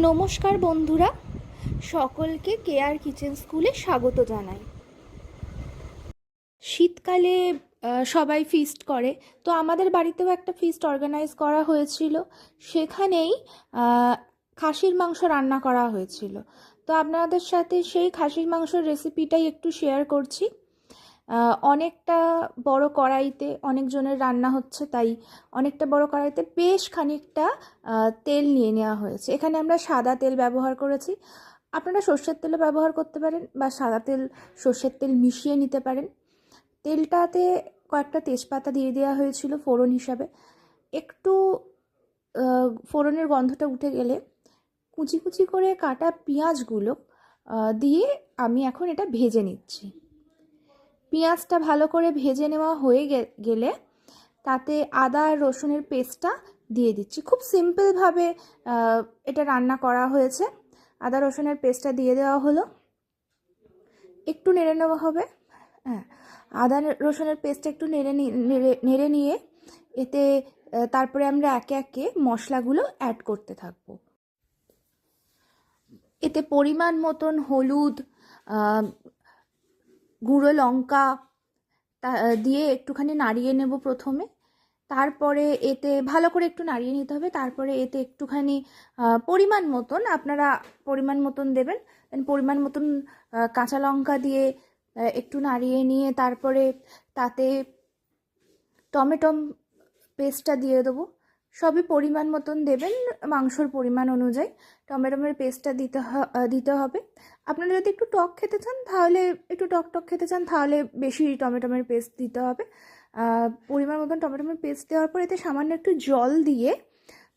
নমস্কার বন্ধুরা, সকলকে কেয়ার কিচেন স্কুলে স্বাগত জানাই। শীতকালে সবাই ফিস্ট করে। তো আমাদের বাড়িতেও একটা ফিস্ট অর্গানাইজ করা হয়েছিল। সেখানেই খাসির মাংস রান্না করা হয়েছিল। তো আপনাদের সাথে সেই খাসির মাংসের রেসিপিটাই একটু শেয়ার করছি। অনেকটা বড় কড়াইতে অনেকজনের রান্না হচ্ছে, তাই অনেকটা বড় কড়াইতে বেশ খানিকটা তেল নিয়ে নেওয়া হয়েছে। এখানে আমরা সাদা তেল ব্যবহার করেছি। আপনারা সর্ষের তেলও ব্যবহার করতে পারেন বা সাদা তেল, সর্ষের তেল মিশিয়ে নিতে পারেন। তেলটাতে কয়েকটা তেজপাতা দিয়ে দেওয়া হয়েছিল ফোড়ন হিসাবে। একটু ফোড়নের গন্ধটা উঠে গেলে কুচি কুচি করে কাটা পেঁয়াজগুলো দিয়ে আমি এখন এটা ভেজে নিচ্ছি। পেঁয়াজটা ভালো করে ভেজে নেওয়া হয়ে গেলে তাতে আদা আর রসুনের পেস্টটা দিয়ে দিচ্ছি। খুব সিম্পলভাবে এটা রান্না করা হয়েছে। আদা রসুনের পেস্টটা দিয়ে দেওয়া হলো। একটু নেড়ে নেওয়া হবে। হ্যাঁ আদা রসুনের পেস্টটা একটু নেড়ে নেড়ে নিয়ে এতে তারপরে আমরা একে একে মশলাগুলো অ্যাড করতে থাকব। এতে পরিমাণ মতন হলুদ গুঁড়ো লঙ্কা দিয়ে একটুখানি নাড়িয়ে নেব প্রথমে। তারপরে এতে ভালো করে একটু নাড়িয়ে নিতে হবে। তারপরে এতে একটুখানি পরিমাণ মতন, আপনারা পরিমাণ মতন দেবেন। পরিমাণ মতন কাঁচা লঙ্কা দিয়ে একটু নাড়িয়ে নিয়ে তারপরে তাতে টমেটো পেস্টটা দিয়ে দেবো। সবই পরিমাণ মতন দেবেন, মাংসর পরিমাণ অনুযায়ী। টমেটোমের পেস্টটা দিতে দিতে হবে। আপনারা যদি একটু টক খেতে চান, তাহলে, একটু টক টক খেতে চান, তাহলে বেশি টমেটোমের পেস্ট দিতে হবে। পরিমাণ মতন টমেটোমের পেস্ট দেওয়ার পর এতে সামান্য একটু জল দিয়ে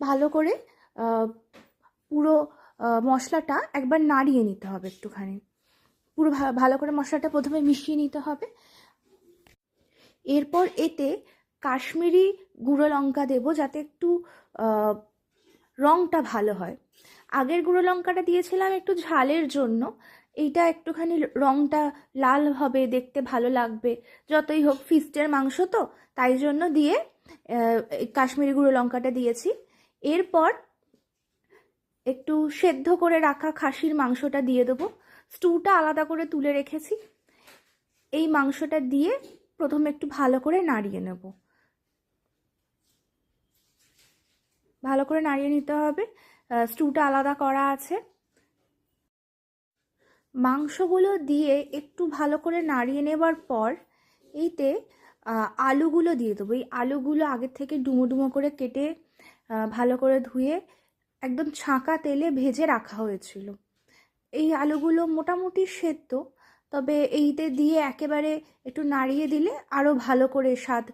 ভালো করে পুরো মশলাটা একবার নাড়িয়ে নিতে হবে একটুখানি। পুরো ভালো করে মশলাটা প্রথমে মিশিয়ে নিতে হবে। এরপর এতে কাশ্মীরি গুঁড়ো লঙ্কা দেবো যাতে একটু রঙটা ভালো হয়। আগের গুঁড়ো লঙ্কাটা দিয়েছিলাম একটু ঝালের জন্য। এইটা একটুখানি রঙটা লাল হবে, দেখতে ভালো লাগবে। যতই হোক ফিস্টের মাংস তো, তাই জন্য দিয়ে কাশ্মীরি গুঁড়ো লঙ্কাটা দিয়েছি। এরপর একটু সেদ্ধ করে রাখা খাসির মাংসটা দিয়ে দেবো। স্টুটা আলাদা করে তুলে রেখেছি। এই মাংসটা দিয়ে প্রথমে একটু ভালো করে নাড়িয়ে নেব। ভালো করে নাড়িয়ে নিতে হবে। স্টুটা আলাদা করা আছে। মাংসগুলো দিয়ে একটু ভালো করে নাড়িয়ে নেবার পর এইতে আলুগুলো দিয়ে দেবো। এই আলুগুলো আগের থেকে ডুমো ডুমো করে কেটে ভালো করে ধুয়ে একদম ছাঁকা তেলে ভেজে রাখা হয়েছিল। এই আলুগুলো মোটামুটি সেদ্ধ, তবে এইতে দিয়ে একেবারে একটু নাড়িয়ে দিলে আরও ভালো করে স্বাদ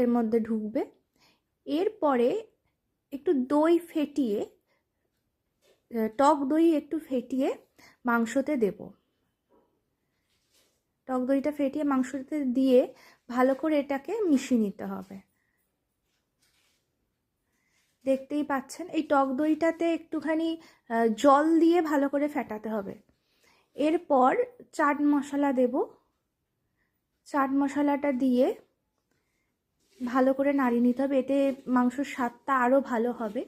এর মধ্যে ঢুকবে। এরপরে একটু দই ফেটিয়ে টক দই একটু ফেটিয়ে মাংসতে দেব। টক দইটা ফেটিয়ে মাংসতে দিয়ে ভালো করে এটাকে মিশিয়ে নিতে হবে। দেখতেই পাচ্ছেন, এই টক দইটাতে একটুখানি জল দিয়ে ভালো করে ফেটাতে হবে। এরপর চাট মশলা দেব। চাট মশলাটা দিয়ে ভালো করে নাড়িয়ে নিতে হবে, এতে মাংসর স্বাদটা আরও ভালো হবে।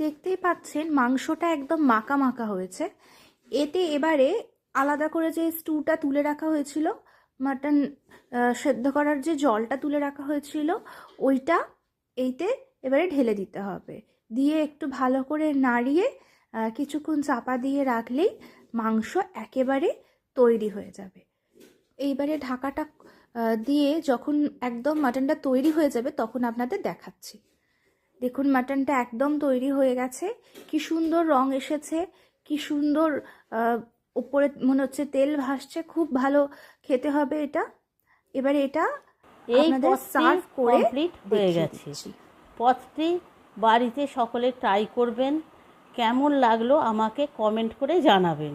দেখতেই পাচ্ছেন মাংসটা একদম মাকা মাখা হয়েছে। এতে এবারে আলাদা করে যে স্টুটা তুলে রাখা হয়েছিল, মাটন সেদ্ধ করার যে জলটা তুলে রাখা হয়েছিল, ওইটা এইতে এবারে ঢেলে দিতে হবে। দিয়ে একটু ভালো করে নাড়িয়ে কিছুক্ষণ চাপা দিয়ে রাখলেই মাংস একেবারে তৈরি হয়ে যাবে। এইবারে ঢাকাটা দিয়ে যখন একদম মাটনটা তৈরি হয়ে যাবে তখন আপনাদের দেখাচ্ছি। দেখুন মাটনটা একদম তৈরি হয়ে গেছে। কি সুন্দর রং এসেছে কি সুন্দর উপরে মনে হচ্ছে তেল ভাসছে খুব ভালো খেতে হবে এটা। এবারে এটা আপনাদের সার্ভ করে কমপ্লিট হয়ে গেছে। পথটি বাড়িতে সকলে ট্রাই করবেন। কেমন লাগল আমাকে কমেন্ট করে জানাবেন।